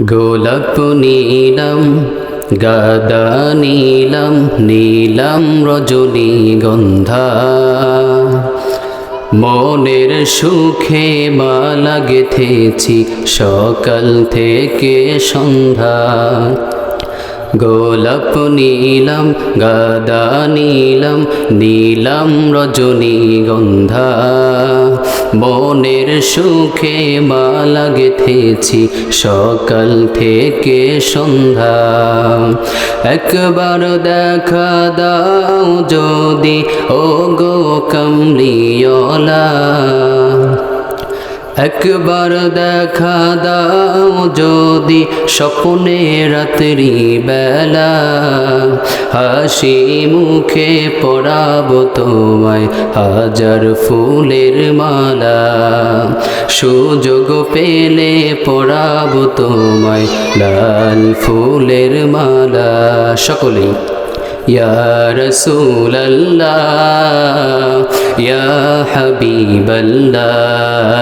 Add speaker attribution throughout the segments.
Speaker 1: গোলাপ নীলম গাদা নীলম নীলম রজনী গন্ধা। মনের সুখে মালা গেথেছি সকাল থেকে সন্ধ্যা। গোলাপ নীলম গাদা নীলম নীলম রজনী গন্ধা। মনের সুখে মালা গেথেছি সকাল থেকে সন্ধ্যা। একবার দেখা দাও যদি ও গো কমলিওলা একবার দেখা দাও যদি স্বপ্নে রাত্রি বেলা হাসি মুখে পড়াবো তোমায় হাজার ফুলের মালা সুযোগ পেলে পড়াবো তোমায় লাল ফুলের মালা সকলেই يا رسول الله يا حبيب الله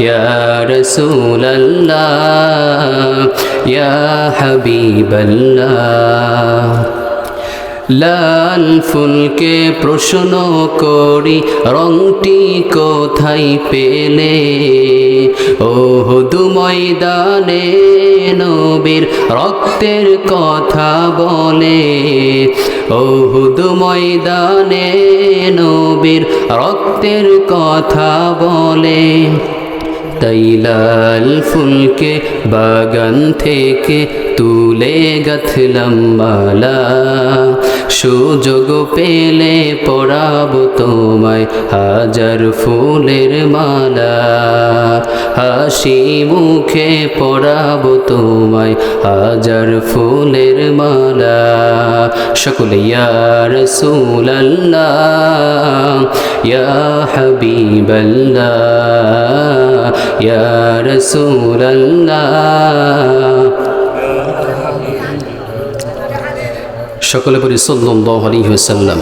Speaker 1: يا رسول الله يا حبيب الله লাল ফুলকে প্রশ্ন করি, রংটি কোথায় পেলে? ও ময়দানে নবীর রক্তের কথা বলে। ও ময়দানে নবীর রক্তের কথা বলে। তাই লাল ফুলকে বাগান থেকে তুলে গাথলাম মালা। সুযোগ পেলে পড়াবো তোমায় হাজার ফুলের মালা। হাসি মুখে পড়াবো তোমায় হাজার ফুলের মালা। সকলে ইয়ার সুলাল্লাহ ইয়া হাবিবাল্লাহ, ইয়া রসুলাল্লাহ। সকলে পরি সাল্লাল্লাহু আলাইহি ওয়াসাল্লাম।